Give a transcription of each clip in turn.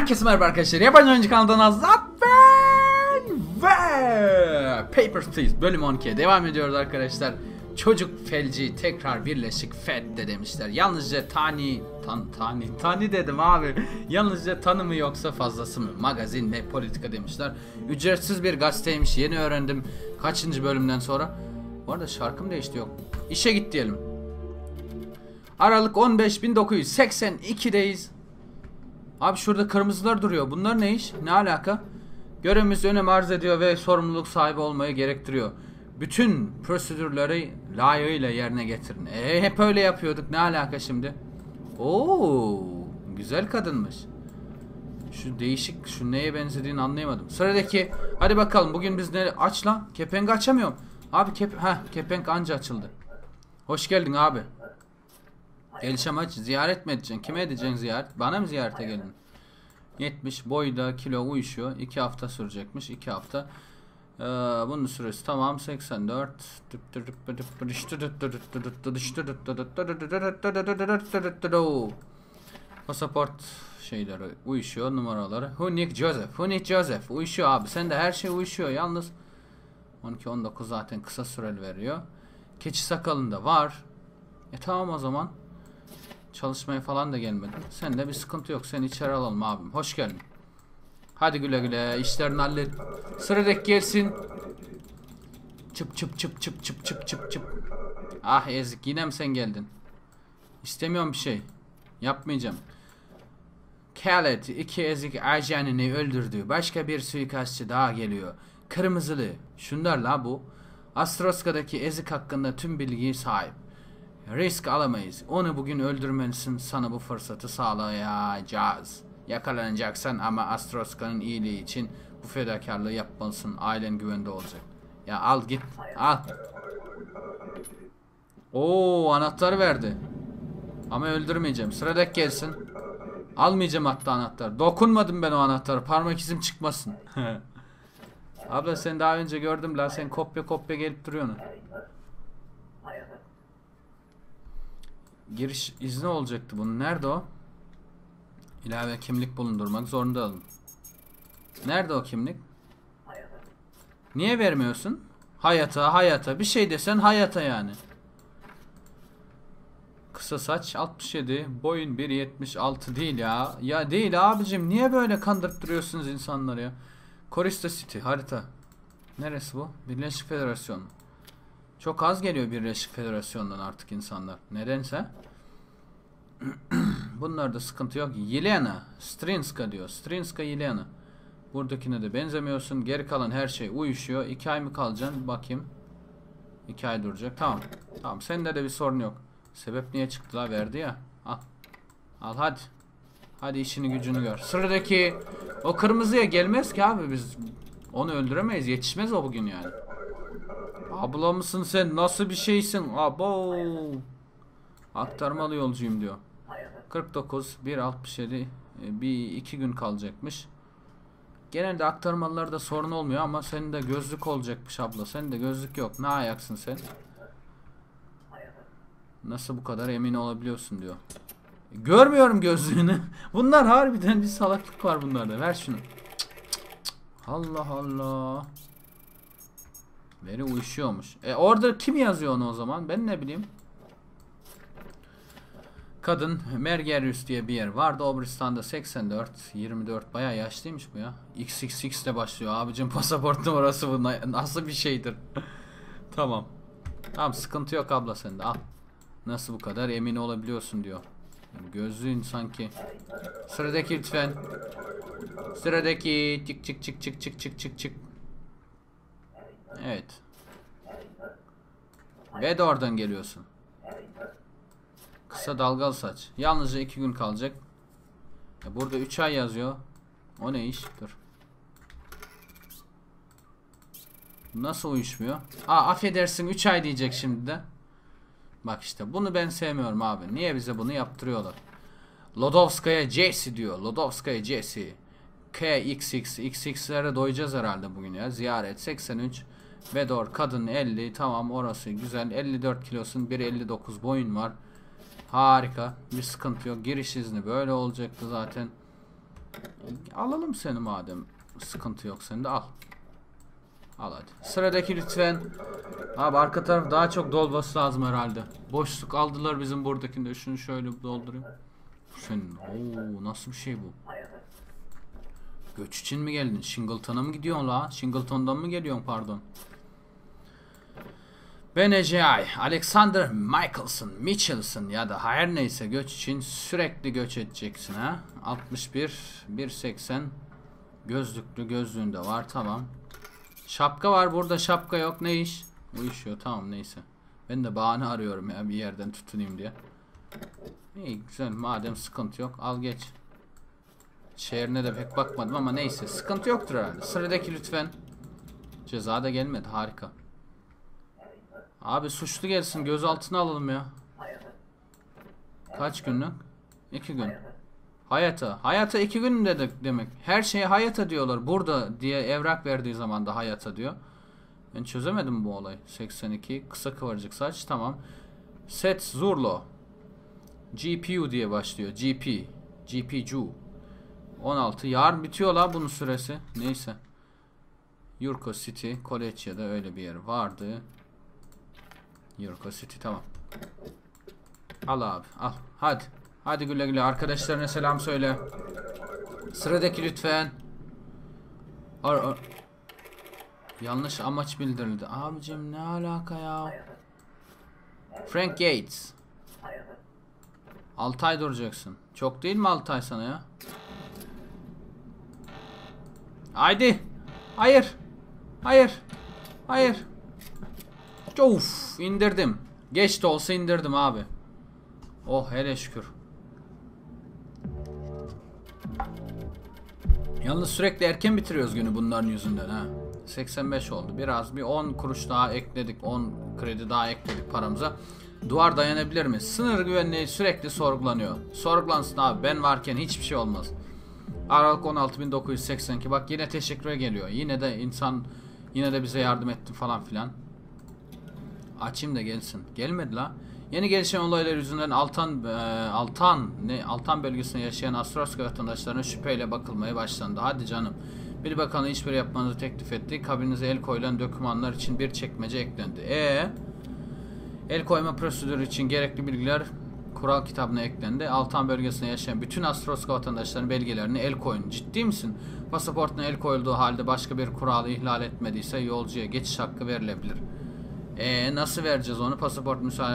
Herkese merhaba arkadaşlar. Yabancı oyuncu kanalından Azat ben ve Papers, Please bölüm 12'ye devam ediyoruz arkadaşlar. Çocuk felci tekrar birleşik fedde demişler. Yalnızca tani tan tani tani dedim abi. Yalnızca tanı mı yoksa fazlası mı? Magazin ve politika demişler. Ücretsiz bir gazeteymiş. Yeni öğrendim. Kaçıncı bölümden sonra? Bu arada şarkım değişti yok. İşe git diyelim. Aralık 15 1982'deyiz. Abi şurada kırmızılar duruyor. Bunlar ne iş? Ne alaka? Görevimiz önem arz ediyor ve sorumluluk sahibi olmayı gerektiriyor. Bütün prosedürleri layığıyla yerine getirin. E, hep öyle yapıyorduk. Ne alaka şimdi? Oo, güzel kadınmış. Şu değişik, şu neye benzediğini anlayamadım. Sıradaki, hadi bakalım bugün biz ne aç lan? Kepenk açamıyorum. Abi kep, ha kepenk anca açıldı. Hoş geldin abi. Gelişem aç. Ziyaret mi edeceksin? Kime edeceksin ziyaret? Bana mı ziyarete geldin? 70 boyda kilo uyuşuyor. 2 hafta sürecekmiş. 2 hafta. Ee, bunun süresi tamam 84 Pasaport şeyleri uyuşuyor numaraları. Hunik Joseph. Hunik Joseph uyuşuyor abi. Sen de her şey uyuşuyor. Yalnız 12-19 zaten kısa süreli veriyor. Keçi sakalında var. E tamam o zaman. Çalışmaya falan da gelmedin. Sen de bir sıkıntı yok. Seni içeri alalım abim. Hoş geldin. Hadi güle güle. İşlerini hallet. Sıradaki gelsin. Çıp çıp çıp çıp çıp çıp çıp çıp. Ah ezik yine mi sen geldin? İstemiyorum bir şey. Yapmayacağım. Khaled iki ezik ajanını öldürdü. Başka bir suikastçı daha geliyor. Kırmızılı. Şunlar la bu. Astroska'daki ezik hakkında tüm bilgiye sahip. Risk alamayız. Onu bugün öldürmelisin. Sana bu fırsatı sağlayacağız. Yakalanacaksan ama Astroska'nın iyiliği için bu fedakarlığı yapmalısın. Ailen güvende olacak. Ya al git. Al. Oo anahtar verdi. Ama öldürmeyeceğim. Sıradaki gelsin. Almayacağım hatta anahtar. Dokunmadım ben o anahtarı. Parmak izim çıkmasın. Abla sen daha önce gördüm la sen kopya kopya gelip duruyorsun. Giriş izni olacaktı bunun. Nerede o? İlave kimlik bulundurmak zorunda alın. Nerede o kimlik? Niye vermiyorsun? Hayata, hayata. Bir şey desen hayata yani. Kısa saç 67, boyun 1.76 değil ya. Ya değil abicim. Niye böyle kandırttırıyorsunuz insanları ya? Korista City harita. Neresi bu? Birleşik Federasyon. Çok az geliyor Birleşik Federasyon'dan artık insanlar. Nedense. Bunlarda sıkıntı yok. Yelena. Strinska diyor. Strinska Yelena. Buradakine de benzemiyorsun. Geri kalan her şey uyuşuyor. 2 ay mı kalacaksın? Bakayım. 2 ay duracak. Tamam. Tamam. Sende de bir sorun yok. Sebep niye çıktı la verdi ya. Al. Al hadi. Hadi işini gücünü gör. Sıradaki o kırmızıya gelmez ki abi biz. Onu öldüremeyiz. Yetişmez o bugün yani. Abla mısın sen? Nasıl bir şeysin? Abo. Aktarmalı yolcuyum diyor. 49, 1.67, e, bir iki gün kalacakmış. Genelde aktarmalılarda sorun olmuyor ama senin de gözlük olacakmış abla. Senin de gözlük yok. Ne ayaksın sen? Nasıl bu kadar emin olabiliyorsun diyor. Görmüyorum gözlüğünü. Bunlar harbiden bir salaklık var bunlarda. Ver şunu. Allah Allah. Veri uyuşuyormuş. E orada kim yazıyor onu o zaman? Ben ne bileyim. Kadın Mergerius diye bir yer vardı. Obristan'da 84, 24 bayağı yaşlıymış bu ya. XXX ile başlıyor. Abicim pasaport numarası bu nasıl bir şeydir? tamam. Tamam sıkıntı yok abla sende al. Nasıl bu kadar emin olabiliyorsun diyor. Gözlüğün sanki. Sıradaki lütfen. Sıradaki çık çık çık çık çık çık çık çık. Evet. Ve de oradan geliyorsun. Kısa dalgalı saç. Yalnızca iki gün kalacak. Ya burada 3 ay yazıyor. O ne iş? Dur. Nasıl uyuşmuyor? Aa affedersin 3 ay diyecek şimdi de. Bak işte bunu ben sevmiyorum abi. Niye bize bunu yaptırıyorlar? Lodovskaya Jesse diyor. Lodovskaya Jesse. KXX. XX'lere doyacağız herhalde bugün ya. Ziyaret 83. Vedor kadın 50. Tamam orası güzel. 54 kilosun. 1.59 boyun var. Harika. Bir sıkıntı yok. Giriş izni böyle olacaktı zaten. Alalım seni madem. Sıkıntı yok sende al. Al hadi. Sıradaki lütfen. Abi arka taraf daha çok dolması lazım herhalde. Boşluk aldılar bizim buradakinde. Şunu şöyle doldurayım. Senin ooo nasıl bir şey bu? Göç için mi geldin? Shingleton'a mı gidiyorsun la? Shingleton'dan mı geliyorsun pardon? Ben Eceay, Alexander Michelson, Mitchelson ya da her neyse göç için sürekli göç edeceksin ha. 61, 180 gözlüklü gözlüğünde var tamam. Şapka var burada şapka yok ne iş? Uyuşuyor tamam neyse. Ben de bahane arıyorum ya bir yerden tutunayım diye. İyi güzel madem sıkıntı yok al geç. Şehrine de pek bakmadım ama neyse sıkıntı yoktur herhalde. Sıradaki lütfen. Ceza da gelmedi harika. Abi suçlu gelsin gözaltına alalım ya. Kaç günlük? İki gün. Hayata. Hayata iki gün dedik demek. Her şeye hayata diyorlar. Burada diye evrak verdiği zaman da hayata diyor. Ben çözemedim bu olayı. 82 kısa kıvırcık saç tamam. Set Zurlo. GPU diye başlıyor. GP. GPU. 16. Yarın bitiyor la bunun süresi. Neyse. Yurko City. Koleçya'da öyle bir yer vardı. Yurko City tamam. Al abi al. Hadi. Hadi güle güle. Arkadaşlarına selam söyle. Sıradaki lütfen. Ar ar Yanlış amaç bildirildi. Abicim ne alaka ya? Frank Gates. 6 ay duracaksın. Çok değil mi 6 ay sana ya? Haydi. Hayır. Hayır. Hayır. Of indirdim. Geç de olsa indirdim abi. Oh hele şükür. Yalnız sürekli erken bitiriyoruz günü bunların yüzünden ha. 85 oldu. Biraz bir 10 kuruş daha ekledik. 10 kredi daha ekledik paramıza. Duvar dayanabilir mi? Sınır güvenliği sürekli sorgulanıyor. Sorgulansın abi. Ben varken hiçbir şey olmaz. Aralık 16.982. Bak yine teşekküre geliyor. Yine de insan yine de bize yardım etti falan filan. Açayım da gelsin. Gelmedi la. Yeni gelişen olaylar yüzünden Altan e, Altan ne Altan bölgesinde yaşayan Astroska vatandaşlarına şüpheyle bakılmaya başlandı. Hadi canım. Bir bakanı işbirliği yapmanızı teklif etti. Kabininize el koyulan dokümanlar için bir çekmece eklendi. E El koyma prosedürü için gerekli bilgiler kural kitabına eklendi. Altan bölgesinde yaşayan bütün Astroska vatandaşlarının belgelerini el koyun. Ciddi misin? Pasaportuna el koyulduğu halde başka bir kuralı ihlal etmediyse yolcuya geçiş hakkı verilebilir. E nasıl vereceğiz onu? Pasaport müsa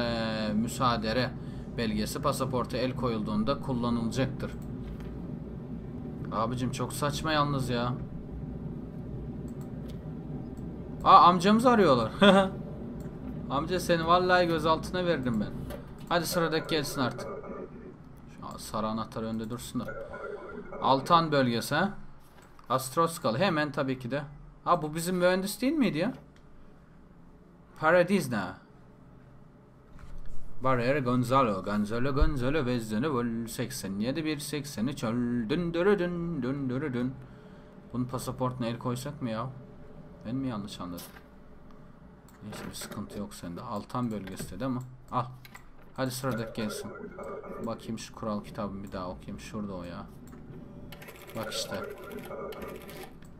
müsaadere belgesi pasaporta el koyulduğunda kullanılacaktır. Abicim çok saçma yalnız ya. Aa amcamızı arıyorlar. Amca seni vallahi gözaltına verdim ben. Hadi sıradaki gelsin artık. Şu sarı anahtar önde dursun da. Altan bölgesi ha. Astroskal hemen tabii ki de. Ha bu bizim mühendis değil miydi ya? Paradizna. Barrier Gonzalo, Gonzalo, Gonzalo, Vezzenevol, 87, 183, dün dün dün dün dün dün. Bunun pasaportuna el koysak mı ya? Ben mi yanlış anladım? Neyse bir sıkıntı yok sende. Altan bölgesi değil mi? Al. Hadi sıradaki gelsin. Bakayım şu kural kitabını bir daha okuyayım. Şurada o ya. Bak işte.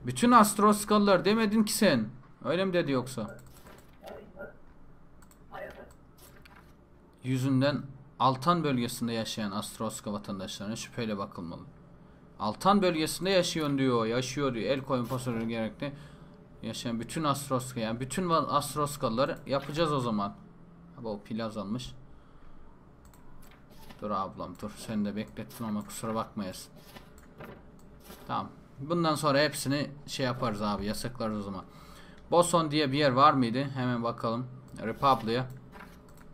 Bütün Astroskalılar demedin ki sen. Öyle mi dedi yoksa? Yüzünden Altan bölgesinde yaşayan Astroska vatandaşlarına şüpheyle bakılmalı. Altan bölgesinde yaşıyor diyor. Yaşıyor diyor. El koyun pasörü gerekli. Yaşayan bütün Astroska yani bütün Astroskalıları yapacağız o zaman. Abi o pil azalmış. Dur ablam dur. Sen de beklettin ama kusura bakmayasın. Tamam. Bundan sonra hepsini şey yaparız abi. Yasaklarız o zaman. Boson diye bir yer var mıydı? Hemen bakalım. Republic'e.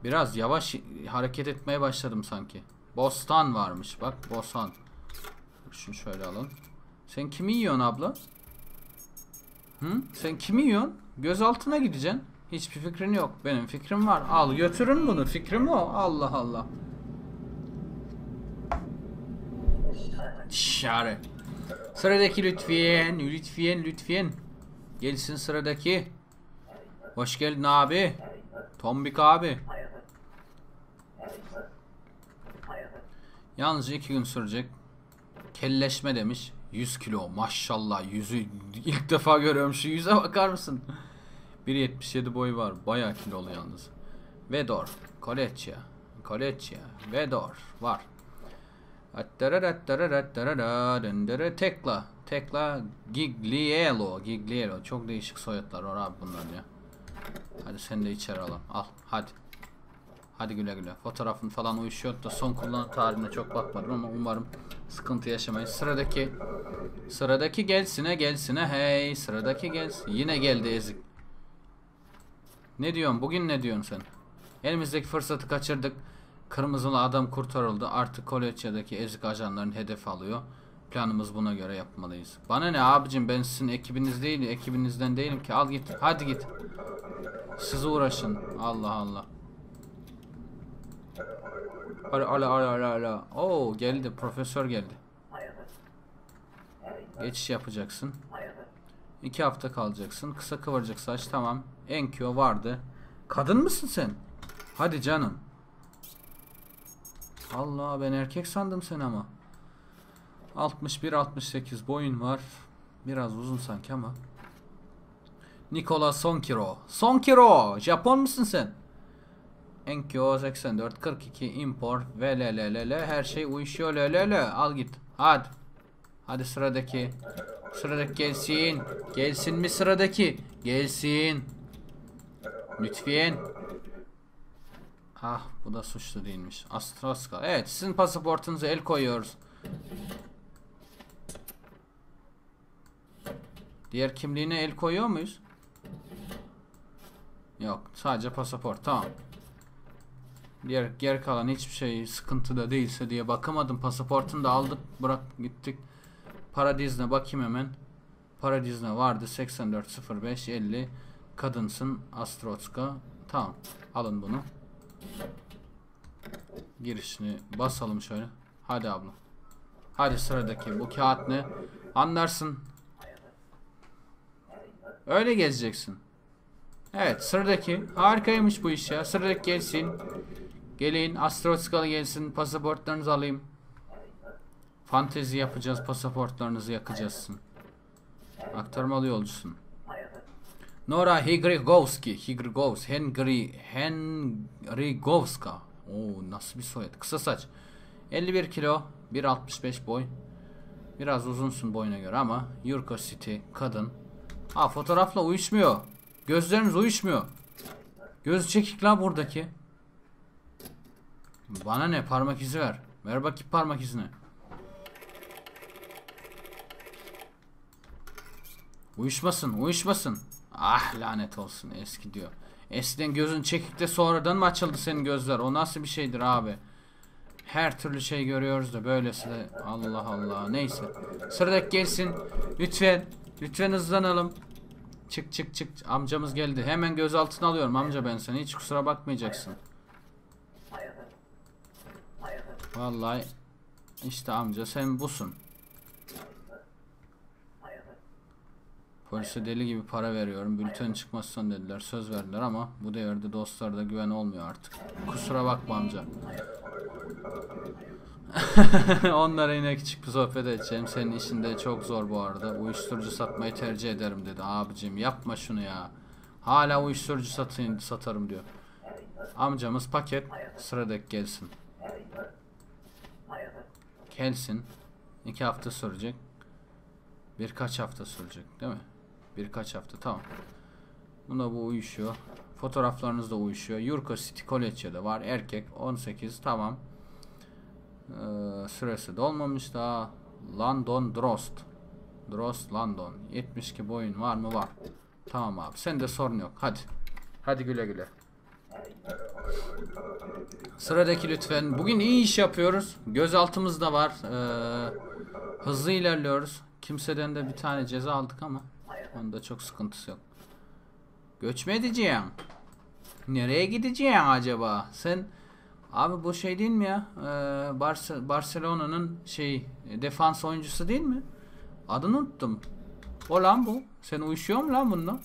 Biraz yavaş hareket etmeye başladım sanki. Bostan varmış. Bak Bosan. Şunu şöyle alın. Sen kimi yiyorsun abla? Hı? Sen kimi yiyorsun? Gözaltına gideceksin. Hiçbir fikrin yok. Benim fikrim var. Al götürün bunu. Fikrim o. Allah Allah. Şare. Sıradaki lütfen. Lütfen lütfen. Gelsin sıradaki. Hoş geldin abi. Tombik abi. Yalnızca iki gün sürecek. Kelleşme demiş. 100 kilo maşallah yüzü ilk defa görüyorum şu yüze bakar mısın? 1.77 boyu var bayağı kilolu yalnız. Vedor, Koleçya, Koleçya, Vedor var. Tekla, Tekla, Giglielo, Giglielo. Çok değişik soyadlar var abi bunlar ya. Hadi sen de içeri alalım. Al hadi. Hadi güle güle. Fotoğrafın falan uyuşuyor da son kullanım tarihine çok bakmadım ama umarım sıkıntı yaşamayız. Sıradaki sıradaki gelsine gelsine hey sıradaki gelsin. Yine geldi ezik. Ne diyorsun? Bugün ne diyorsun sen? Elimizdeki fırsatı kaçırdık. Kırmızılı adam kurtarıldı. Artık Koleçya'daki ezik ajanların hedef alıyor. Planımız buna göre yapmalıyız. Bana ne abicim ben sizin ekibiniz değil, ekibinizden değilim ki. Al git. Hadi git. Siz uğraşın. Allah Allah. Ala ala ala ala ala. Oo geldi. Profesör geldi. Geçiş yapacaksın. İki hafta kalacaksın. Kısa kıvırcık saç tamam. Enkyo vardı. Kadın mısın sen? Hadi canım. Allah ben erkek sandım sen ama. 61-68 boyun var. Biraz uzun sanki ama. Nikola Sonkiro. Sonkiro! Japon musun sen? Enkyo 84 42 import ve le le le le her şey uyuşuyor le le le al git hadi hadi sıradaki sıradaki gelsin gelsin mi sıradaki gelsin lütfen ah bu da suçlu değilmiş Astroska evet sizin pasaportunuza el koyuyoruz diğer kimliğine el koyuyor muyuz yok sadece pasaport tamam Diğer geri kalan hiçbir şey sıkıntıda değilse diye bakamadım. Pasaportunu da aldık, bırak gittik. Paradizne bakayım hemen. Paradizne vardı 8405 50 kadınsın Astrotska. Tamam. Alın bunu. Girişini basalım şöyle. Hadi abla. Hadi sıradaki bu kağıt ne? Anlarsın. Öyle gezeceksin. Evet sıradaki harikaymış bu iş ya. Sıradaki gelsin. Gelin Astroskalı gelsin pasaportlarınızı alayım. Fantezi yapacağız pasaportlarınızı yakacaksın. Aktarmalı yolcusun. Nora Higrigovski, Higrigovs, Henry, Henrigovska. Oo nasıl bir soyad. Kısa saç. 51 kilo, 1.65 boy. Biraz uzunsun boyuna göre ama Yurko City, kadın. Ha fotoğrafla uyuşmuyor. Gözleriniz uyuşmuyor. Göz çekik la buradaki. Bana ne parmak izi ver. Ver bakayım parmak izini. Uyuşmasın uyuşmasın. Ah lanet olsun eski diyor. Eskiden gözün çekikte sonradan mı açıldı senin gözler? O nasıl bir şeydir abi? Her türlü şey görüyoruz da böylesi de Allah Allah. Neyse. Sıradaki gelsin. Lütfen. Lütfen hızlanalım. Çık çık çık. Amcamız geldi. Hemen gözaltına alıyorum amca ben seni. Hiç kusura bakmayacaksın. Vallahi işte amca sen busun. Polise deli gibi para veriyorum. Bülten çıkmazsan dediler. Söz verdiler ama bu devirde dostlarda güven olmuyor artık. Kusura bakma amca. Onlara yine küçük bir sohbet edeceğim. Senin işin de çok zor bu arada. Uyuşturucu satmayı tercih ederim dedi. Abicim yapma şunu ya. Hala uyuşturucu satayım, satarım diyor. Amcamız paket sıradaki gelsin. Gelsin. iki hafta sürecek. Birkaç hafta sürecek değil mi? Birkaç hafta tamam. Buna bu uyuşuyor. Fotoğraflarınız da uyuşuyor. Yurko City College'de var. Erkek 18 tamam. Ee, süresi dolmamış daha. London Drost. Drost London. 72 boyun var mı? Var. Tamam abi. Sen de sorun yok. Hadi. Hadi güle güle. Sıradaki lütfen. Bugün iyi iş yapıyoruz. Gözaltımız da var. Ee, hızlı ilerliyoruz. Kimseden de bir tane ceza aldık ama onda çok sıkıntısı yok. Göç mü edeceğim? Nereye gideceğim acaba? Sen abi bu şey değil mi ya? Ee, Barce Barcelona'nın şey defans oyuncusu değil mi? Adını unuttum. O lan bu. Sen uyuşuyor mu lan bununla?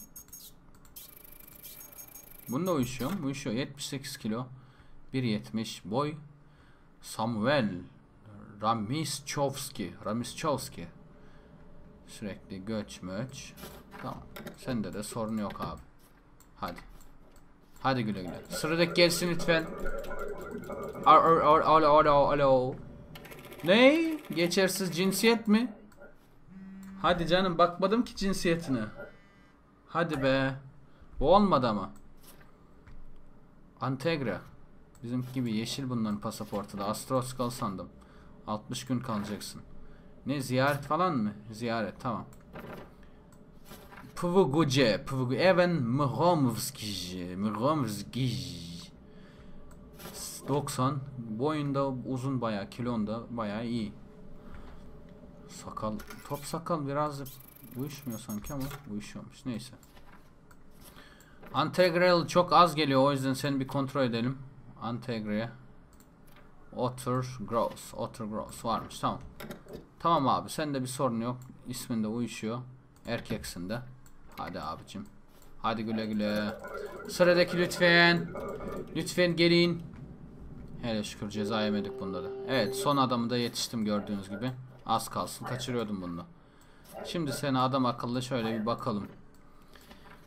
Bununla uyuşuyor mu? Uyuşuyor. 78 kilo. 1.70 boy. Samuel Ramischowski. Ramischowski. Sürekli göç möç. Tamam. Sende de sorun yok abi. Hadi. Hadi güle güle. Sıradaki gelsin lütfen. Ar alo alo alo. Ne? Geçersiz cinsiyet mi? Hadi canım bakmadım ki cinsiyetine. Hadi be. Bu olmadı ama. Antegra. Bizimki gibi yeşil bunların pasaportu da. Astroskal sandım. 60 gün kalacaksın. Ne ziyaret falan mı? Ziyaret tamam. Pvguce, Pvgu Even Mromvskij, Mromvskij. 90 boyunda uzun bayağı kilonda bayağı iyi. Sakal, top sakal biraz uyuşmuyor sanki ama uyuşuyormuş. Neyse. Antegral çok az geliyor o yüzden seni bir kontrol edelim. Antegre. Otter Gross. Otter Gross varmış tamam. Tamam abi sende bir sorun yok. İsminde uyuşuyor. Erkeksin de. Hadi abicim. Hadi güle güle. Sıradaki lütfen. Lütfen gelin. Hele şükür ceza yemedik bunda da. Evet son adamı da yetiştim gördüğünüz gibi. Az kalsın kaçırıyordum bunu. Şimdi seni adam akıllı şöyle bir bakalım.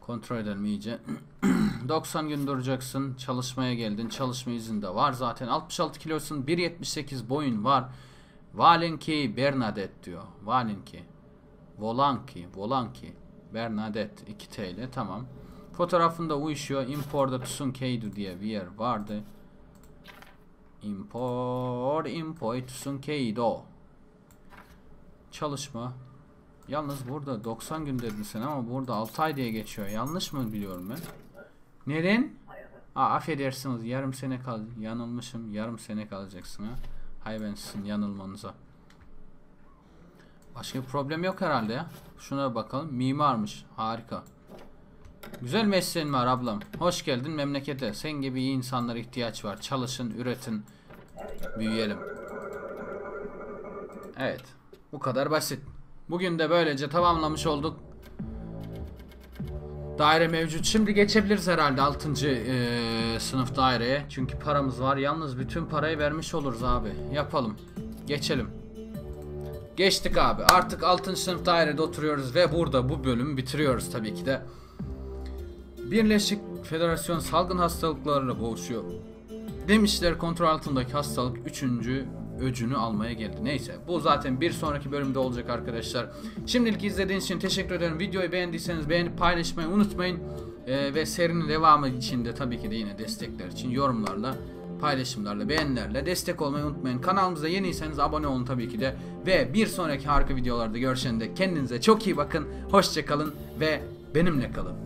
Kontrol edelim iyice. 90 gün duracaksın. Çalışmaya geldin. Çalışma izinde var zaten. 66 kilosun. 1.78 boyun var. Valenki Bernadette diyor. Valenki. Volanki. Volanki. Bernadette 2 TL. Tamam. Fotoğrafında uyuşuyor. Imporda Tsunkeido diye bir yer vardı. Import, import Tsunkeido. Çalışma. Yalnız burada 90 gün dedin sen ama burada 6 ay diye geçiyor. Yanlış mı biliyorum ben? Neden? Aa, affedersiniz yarım sene kal yanılmışım. Yarım sene kalacaksın ha. Hay ben sizin yanılmanıza. Başka bir problem yok herhalde ya. Şuna bakalım. Mimarmış. Harika. Güzel mesleğin var ablam. Hoş geldin memlekete. Sen gibi iyi insanlara ihtiyaç var. Çalışın, üretin, büyüyelim. Evet. Bu kadar basit. Bugün de böylece tamamlamış olduk. Daire mevcut. Şimdi geçebiliriz herhalde 6. sınıf daireye. Çünkü paramız var. Yalnız bütün parayı vermiş oluruz abi. Yapalım. Geçelim. Geçtik abi. Artık 6. sınıf dairede oturuyoruz ve burada bu bölümü bitiriyoruz tabii ki de. Birleşik Federasyon salgın hastalıklarıyla boğuşuyor. Demişler kontrol altındaki hastalık 3. öcünü almaya geldi. Neyse bu zaten bir sonraki bölümde olacak arkadaşlar. Şimdilik izlediğiniz için teşekkür ederim. Videoyu beğendiyseniz beğenip paylaşmayı unutmayın. Ee, ve serinin devamı için de tabii ki de yine destekler için yorumlarla paylaşımlarla, beğenilerle destek olmayı unutmayın. Kanalımıza yeniyseniz abone olun tabii ki de. Ve bir sonraki harika videolarda görüşene dek kendinize çok iyi bakın. Hoşçakalın ve benimle kalın.